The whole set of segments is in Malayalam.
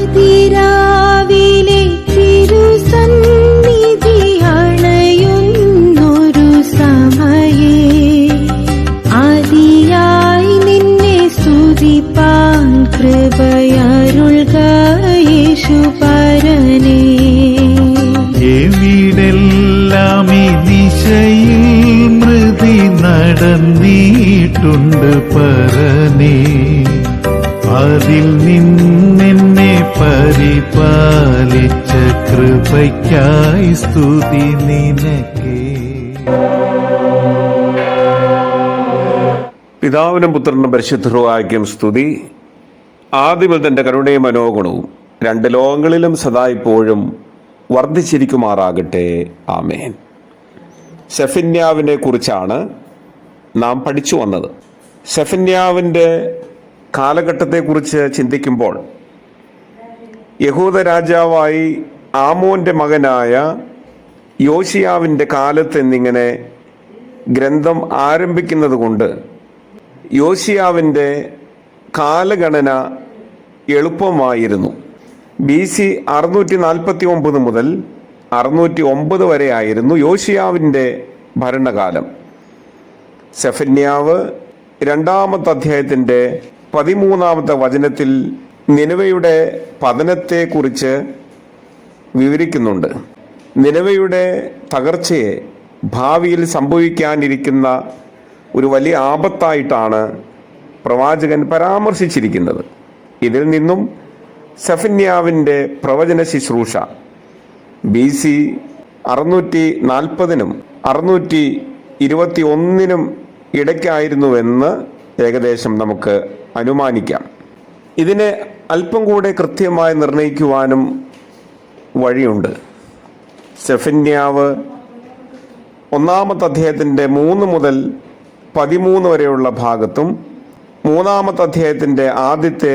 അതിരാവിലെ നിന്നെ നടന്നിട്ടുണ്ട് പരനേ. അതിൽ നിന്നെന്നെ പരിപാലിച്ച കൃപയ്ക്കായി സ്തുതി നിനക്കേ. പിതാവിനും പുത്രനും പരിശുദ്ധവാക്യം സ്തുതി. ആദ്യം തന്റെ കരുണയും മനോഗുണവും രണ്ട് ലോകങ്ങളിലും സദാ ഇപ്പോഴും വർദ്ധിച്ചിരിക്കുമാറാകട്ടെ. ആമേൻ. സെഫിന്യാവിനെ കുറിച്ചാണ് നാം പഠിച്ചു വന്നത്. സെഫിന്യാവിന്റെ കാലഘട്ടത്തെക്കുറിച്ച് ചിന്തിക്കുമ്പോൾ യഹൂദ രാജാവായി ആമോന്റെ മകനായ യോശിയാവിന്റെ കാലത്ത് എന്നിങ്ങനെ ഗ്രന്ഥം ആരംഭിക്കുന്നത് കൊണ്ട് യോശിയാവിന്റെ കാലഗണന എളുപ്പമായിരുന്നു. ബി സി അറുന്നൂറ്റി നാൽപ്പത്തി ഒമ്പത് മുതൽ അറുന്നൂറ്റി ഒമ്പത് വരെ ആയിരുന്നു യോശിയാവിന്റെ ഭരണകാലം. സെഫന്യാവ് രണ്ടാമത്തെ അധ്യായത്തിന്റെ പതിമൂന്നാമത്തെ വചനത്തിൽ നിലവയുടെ പതനത്തെക്കുറിച്ച് വിവരിക്കുന്നുണ്ട്. നിലവയുടെ തകർച്ചയെ ഭാവിയിൽ സംഭവിക്കാനിരിക്കുന്ന ഒരു വലിയ ആപത്തായിട്ടാണ് പ്രവാചകൻ പരാമർശിച്ചിരിക്കുന്നത്. ഇതിൽ നിന്നും സഫിന്യാവിന്റെ പ്രവചന ശുശ്രൂഷ. ബി സി അറുന്നൂറ്റി നാൽപ്പതിനും അറുന്നൂറ്റി ഇരുപത്തി ഒന്നിനും ഇടയ്ക്കായിരുന്നുവെന്ന് ഏകദേശം നമുക്ക് അനുമാനിക്കാം. ഇതിനെ അല്പം കൂടെ കൃത്യമായി നിർണയിക്കുവാനും വഴിയുണ്ട്. സെഫന്യാവ് ഒന്നാമത്തെ അധ്യായത്തിന്റെ മൂന്ന് മുതൽ പതിമൂന്ന് വരെയുള്ള ഭാഗത്തും മൂന്നാമത്തെ അധ്യായത്തിന്റെ ആദ്യത്തെ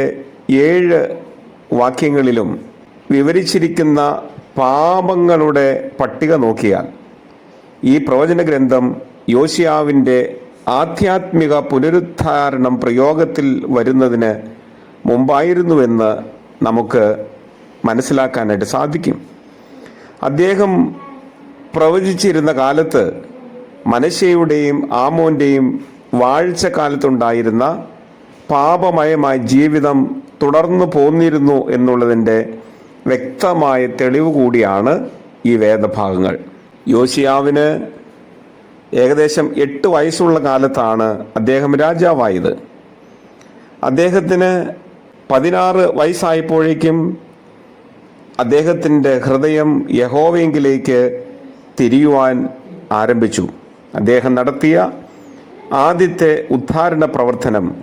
ഏഴ് വാക്യങ്ങളിലും വിവരിച്ചിരിക്കുന്ന പാപങ്ങളുടെ പട്ടിക നോക്കിയാൽ ഈ പ്രവചന ഗ്രന്ഥം യോശിയാവിന്റെ ആധ്യാത്മിക പുനരുദ്ധാരണം പ്രയോഗത്തിൽ വരുന്നതിന് മുമ്പായിരുന്നുവെന്ന് നമുക്ക് മനസ്സിലാക്കാനായിട്ട് സാധിക്കും. അദ്ദേഹം പ്രവചിച്ചിരുന്ന കാലത്ത് മനശയുടെയും ആമോന്റെയും വാഴ്ച കാലത്തുണ്ടായിരുന്ന പാപമയമായ ജീവിതം തുടർന്നു പോന്നിരുന്നു എന്നുള്ളതിന്റെ വ്യക്തമായ തെളിവ് കൂടിയാണ് ഈ വേദഭാഗങ്ങൾ. യോശിയാവിന് ഏകദേശം എട്ട് വയസ്സുള്ള കാലത്താണ് അദ്ദേഹം രാജാവായത്. അദ്ദേഹത്തിന് പതിനാറ് വയസ്സായപ്പോഴേക്കും അദ്ദേഹത്തിന്റെ ഹൃദയം യഹോവയെങ്കിലേക്ക് തിരിയുവാൻ ആരംഭിച്ചു. അദ്ദേഹം നടത്തിയ ആദ്യത്തെ ഉദ്ധാരണ പ്രവർത്തനം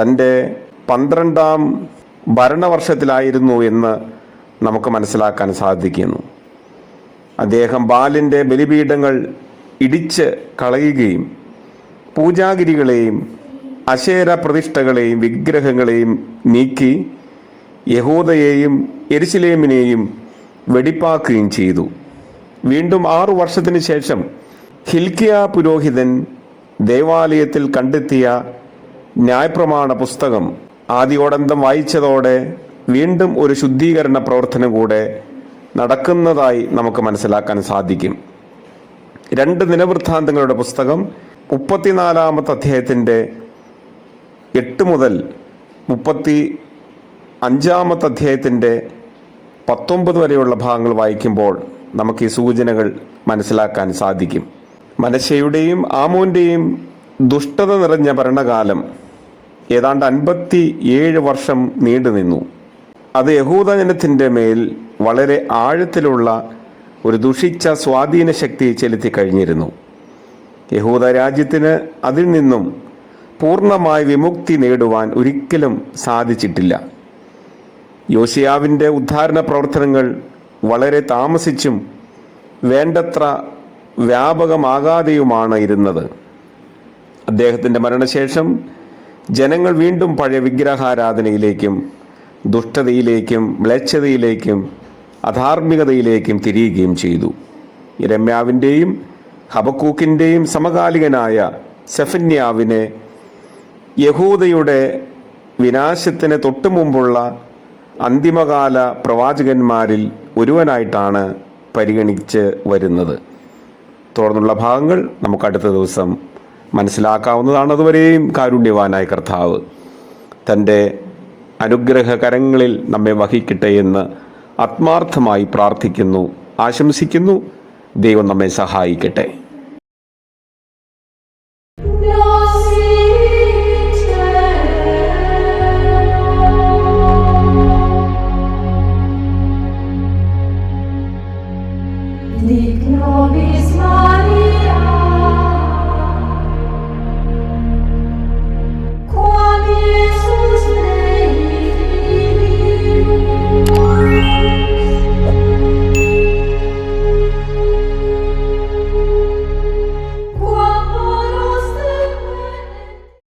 തന്റെ പന്ത്രണ്ടാം ഭരണവർഷത്തിലായിരുന്നു എന്ന് നമുക്ക് മനസ്സിലാക്കാൻ സാധിക്കുന്നു. അദ്ദേഹം ബാലിന്റെ ബലിപീഠങ്ങൾ ഇടിച്ച് കളയുകയും പൂജാഗിരികളെയും അശേര പ്രതിഷ്ഠകളെയും വിഗ്രഹങ്ങളെയും നീക്കി യഹൂദയെയും എരിശിലേമിനെയും വെടിപ്പാക്കുകയും ചെയ്തു. വീണ്ടും ആറു വർഷത്തിന് ശേഷം ഹിൽക്കിയ പുരോഹിതൻ ദേവാലയത്തിൽ കണ്ടെത്തിയ ന്യായപ്രമാണ പുസ്തകം ആദ്യോടന്തം വായിച്ചതോടെ വീണ്ടും ഒരു ശുദ്ധീകരണ പ്രവർത്തനം കൂടെ നടക്കുന്നതായി നമുക്ക് മനസ്സിലാക്കാൻ സാധിക്കും. രണ്ട് ദിനവൃത്താന്തങ്ങളുടെ പുസ്തകം മുപ്പത്തിനാലാമത്തെ അധ്യായത്തിന്റെ എട്ട് മുതൽ മുപ്പത്തി അഞ്ചാമത്തെ അധ്യായത്തിന്റെ പത്തൊമ്പത് വരെയുള്ള ഭാഗങ്ങൾ വായിക്കുമ്പോൾ നമുക്ക് ഈ സൂചനകൾ മനസ്സിലാക്കാൻ സാധിക്കും. മനശയുടെയും ആമോന്റെയും ദുഷ്ടത നിറഞ്ഞ ഭരണകാലം ഏതാണ്ട് അൻപത്തി ഏഴ് വർഷം നീണ്ടുനിന്നു അത് യഹൂദജനത്തിന്റെ മേൽ വളരെ ആഴത്തിലുള്ള ഒരു ദുഷിച്ച സ്വാധീന ശക്തി ചെലുത്തി കഴിഞ്ഞിരുന്നു. യഹൂദ രാജ്യത്തിന് അതിൽ നിന്നും പൂർണമായി വിമുക്തി നേടുവാൻ ഒരിക്കലും സാധിച്ചിട്ടില്ല. യോശിയാവിന്റെ ഉദ്ധാരണ പ്രവർത്തനങ്ങൾ വളരെ താമസിച്ചും വേണ്ടത്ര വ്യാപകമാകാതെയുമാണ് ഇരുന്നത്. അദ്ദേഹത്തിന്റെ മരണശേഷം ജനങ്ങൾ വീണ്ടും പഴയ വിഗ്രഹാരാധനയിലേക്കും ദുഷ്ടതയിലേക്കും മ്ലേച്ഛതയിലേക്കും അധാർമികതയിലേക്കും തിരിയുകയും ചെയ്തു. ഇരമ്യാവിന്റെയും ഹബക്കൂക്കിന്റെയും സമകാലികനായ സെഫന്യാവിനെ യഹൂദയുടെ വിനാശത്തിന് തൊട്ടു മുമ്പുള്ള അന്തിമകാല പ്രവാചകന്മാരിൽ ഒരുവനായിട്ടാണ് പരിഗണിച്ച് വരുന്നത്. തുടർന്നുള്ള ഭാഗങ്ങൾ നമുക്ക് അടുത്ത ദിവസം മനസ്സിലാക്കാവുന്നതാണ്. അതുവരെയും കാരുണ്യവാനായ കർത്താവ് തന്റെ അനുഗ്രഹകരങ്ങളിൽ നമ്മെ വഹിക്കട്ടെ എന്ന് ആത്മാർത്ഥമായി പ്രാർത്ഥിക്കുന്നു ആശംസിക്കുന്നു. ദൈവം നമ്മെ സഹായിക്കട്ടെ. Вікно вісь.